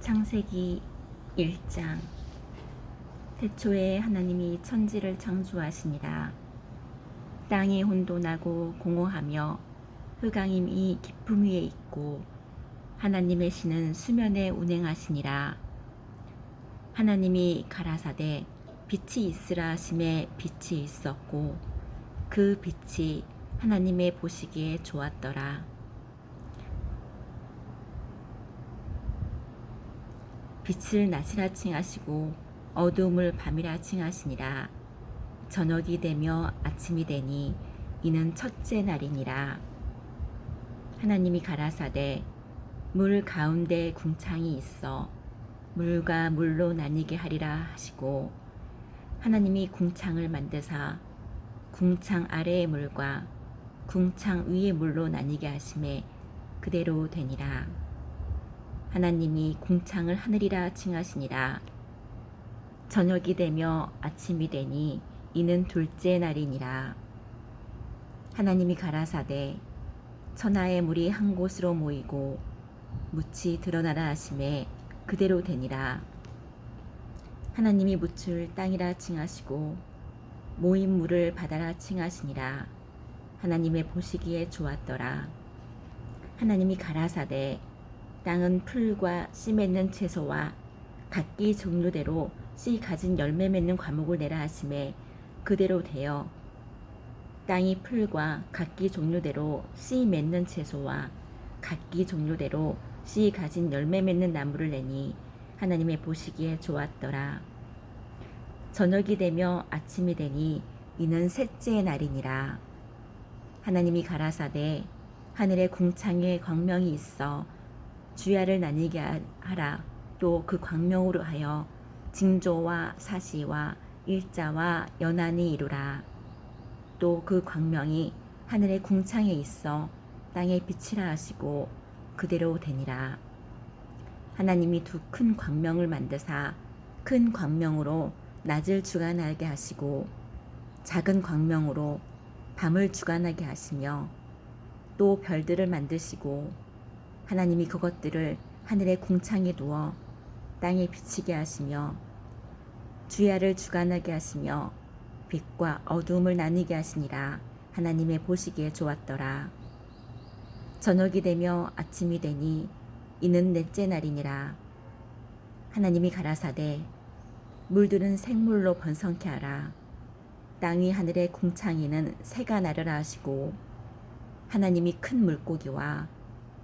창세기 1장. 태초에 하나님이 천지를 창조하시니라. 땅이 혼돈하고 공허하며 흑암이 깊음 위에 있고 하나님의 신은 수면에 운행하시니라. 하나님이 가라사대 빛이 있으라 하심에 빛이 있었고 그 빛이 하나님의 보시기에 좋았더라 빛을 낮이라 칭하시고 어두움을 밤이라 칭하시니라. 저녁이 되며 아침이 되니 이는 첫째 날이니라. 하나님이 가라사대 물 가운데 궁창이 있어 물과 물로 나뉘게 하리라 하시고 하나님이 궁창을 만드사 궁창 아래의 물과 궁창 위의 물로 나뉘게 하심에 그대로 되니라 하나님이 궁창을 하늘이라 칭하시니라. 저녁이 되며 아침이 되니 이는 둘째 날이니라. 하나님이 가라사대 천하의 물이 한 곳으로 모이고 묻이 드러나라 하심에 그대로 되니라. 하나님이 묻을 땅이라 칭하시고 모인 물을 바다라 칭하시니라. 하나님의 보시기에 좋았더라. 하나님이 가라사대 땅은 풀과 씨 맺는 채소와 각기 종류대로 씨 가진 열매 맺는 과목을 내라 하심에 그대로 되어 땅이 풀과 각기 종류대로 씨 맺는 채소와 각기 종류대로 씨 가진 열매 맺는 나무를 내니 하나님의 보시기에 좋았더라. 저녁이 되며 아침이 되니 이는 셋째 날이니라. 하나님이 가라사대 하늘에 궁창에 광명이 있어 주야를 나뉘게 하라. 또 그 광명으로 하여 징조와 사시와 일자와 연한이 이루라. 또 그 광명이 하늘의 궁창에 있어 땅에 빛이라 하시고 그대로 되니라. 하나님이 두 큰 광명을 만드사 큰 광명으로 낮을 주관하게 하시고 작은 광명으로 밤을 주관하게 하시며 또 별들을 만드시고 하나님이 그것들을 하늘의 궁창에 두어 땅에 비치게 하시며 주야를 주관하게 하시며 빛과 어두움을 나뉘게 하시니라 하나님의 보시기에 좋았더라. 저녁이 되며 아침이 되니 이는 넷째 날이니라. 하나님이 가라사대 물들은 생물로 번성케 하라. 땅 위 하늘의 궁창이는 새가 나려라 하시고 하나님이 큰 물고기와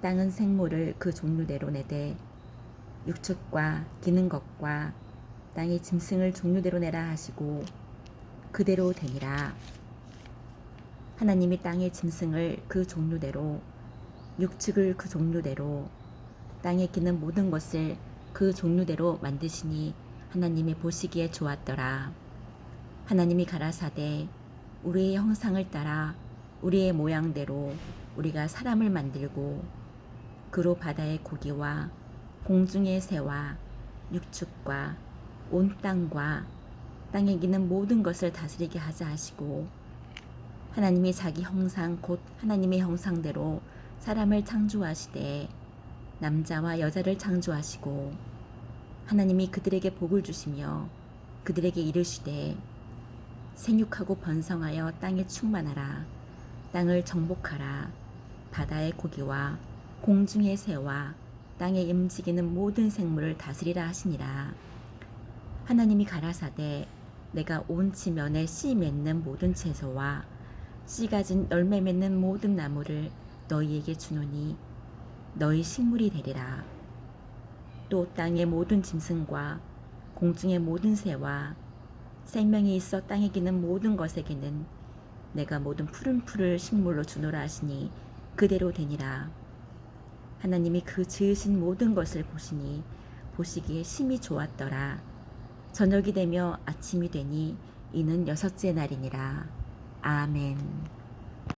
땅은 생물을 그 종류대로 내되 육축과 기는 것과 땅의 짐승을 종류대로 내라 하시고 그대로 되니라. 하나님이 땅의 짐승을 그 종류대로 육축을 그 종류대로 땅에 기는 모든 것을 그 종류대로 만드시니 하나님의 보시기에 좋았더라. 하나님이 가라사대 우리의 형상을 따라 우리의 모양대로 우리가 사람을 만들고 그로 바다의 고기와 공중의 새와 육축과 온 땅과 땅에 기는 모든 것을 다스리게 하자 하시고 하나님이 자기 형상 곧 하나님의 형상대로 사람을 창조하시되 남자와 여자를 창조하시고 하나님이 그들에게 복을 주시며 그들에게 이르시되 생육하고 번성하여 땅에 충만하라. 땅을 정복하라. 바다의 고기와 공중의 새와 땅에 움직이는 모든 생물을 다스리라 하시니라 하나님이 가라사대 내가 온 지면에 씨 맺는 모든 채소와 씨 가진 열매 맺는 모든 나무를 너희에게 주노니 너희 식물이 되리라. 또 땅의 모든 짐승과 공중의 모든 새와 생명이 있어 땅에 기는 모든 것에게는 내가 모든 푸른 풀을 식물로 주노라 하시니 그대로 되니라. 하나님이 그 지으신 모든 것을 보시니 보시기에 심히 좋았더라. 저녁이 되며 아침이 되니 이는 여섯째 날이니라. 아멘.